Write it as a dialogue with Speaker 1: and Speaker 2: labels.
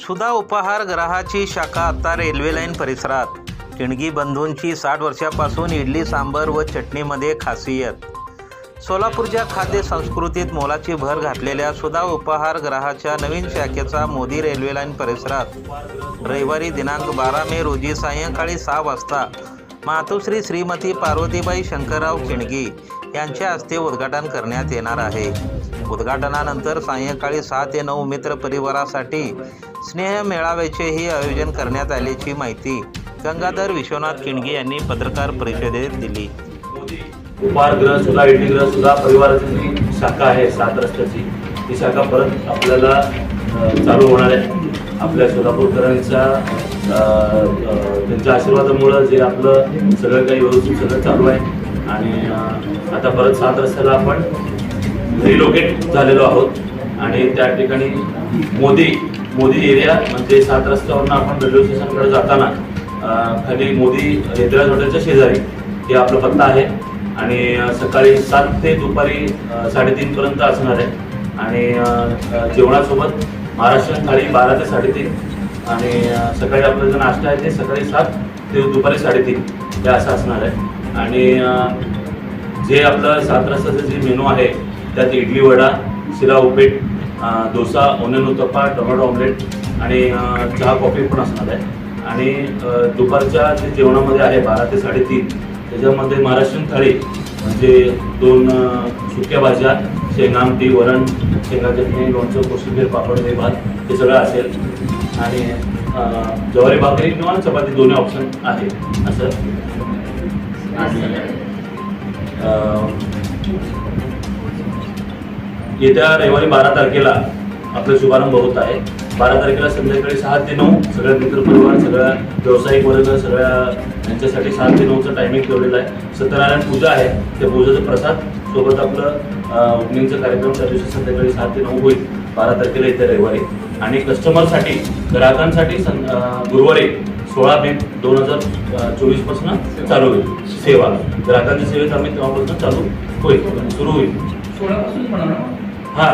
Speaker 1: सुधा उपहार ग्रहाची शाखा आता रेल्वे लाईन परिसरात. किणगी बंधूंची साठ वर्षापासून इडली सांबर व चटणीमध्ये खासियत. सोलापूरच्या खाद्य संस्कृतीत मोलाची भर घातलेल्या सुधा उपहार ग्रहाच्या नवीन शाखेचा मोदी रेल्वे लाईन परिसरात. रविवारी दिनांक बारा मे रोजी सायंकाळी सहा वाजता मातोश्री श्रीमती पार्वतीबाई शंकरराव खिणगी यांच्या हस्ते उद्घाटन करण्यात येणार आहे. उद्घाटनानंतर सायंकाळी सहा ते नऊ मित्र परिवारासाठी स्नेह मेळाव्याचेही आयोजन करण्यात आल्याची माहिती गंगाधर विश्वनाथ खिणगी यांनी पत्रकार परिषदेत दिली.
Speaker 2: उपहारगृह सुद्धा इडलीगृह सुद्धा परिवाराची जी शाखा आहे सात रस्त्याची. ती शाखा परत आपल्याला चालू होणार आहे. आपल्या सोलापूरकरांच्या त्यांच्या आशीर्वादामुळं जे आपलं सगळं काही व्यवस्थित सगळं चालू आहे. आणि आता परत सात रस्त्याला आपण रिलोकेट झालेलो आहोत. आणि त्या ठिकाणी मोदी मोदी एरिया म्हणजे सात रस्त्यावरून आपण रेल्वे स्टेशनकडे जाताना खाली मोदी इंदिरा हॉटेलच्या शेजारी हे आपला पत्ता आहे. आणि सकाळी सात ते दुपारी साडेतीनपर्यंत असणार आहे. आणि जेवणासोबत महाराष्ट्रीयन थाळी बारा ते साडेतीन आणि सकाळी आपला जो नाश्ता आहे ते सकाळी सात ते दुपारी साडेतीन. हे असं असणार आहे. आणि जे आपलं सात रस्त्याचं जे मेनू आहे त्यात इडली वडा शिरा उपीट dosa onion uttappa tomato omelette आणि चहा कॉफी पण असणार आहे. आणि दुपारच्या जे जेवणामध्ये आहे बारा ते साडेतीन त्याच्यामध्ये महाराष्ट्रीयन थाळी म्हणजे दोन सुक्या भाज्या शेंगामटी वरण शेंगा चटणी लोणचं कोशिंबीर पापड हे भात हे सगळं असेल. आणि ज्वारी भाकरी किंवा चपाती दोन्ही ऑप्शन आहे असं. आणि येत्या रविवारी बारा तारखेला आपला शुभारंभ होत आहे. बारा तारखेला संध्याकाळी सहा ते नऊ सगळ्या मित्रपरिवार सगळ्या व्यावसायिक वर्ग सगळ्या यांच्यासाठी सहा ते नऊचं टायमिंग ठेवलेलं आहे. सत्यनारायण पूजा आहे. त्या पूजेचा प्रसाद सोबत आपलं ओपनिंगचा कार्यक्रम त्या दिवशी संध्याकाळी सहा ते नऊ होईल बारा तारखेला येत्या रविवारी. आणि कस्टमरसाठी ग्राहकांसाठी गुरुवारी सोळा मे दोन हजार चोवीसपासून चालू होईल सेवा. ग्राहकांच्या सेवेत आम्ही तेव्हापासून चालू होईल. सुरू होईल.
Speaker 3: सोळापासून
Speaker 2: हा.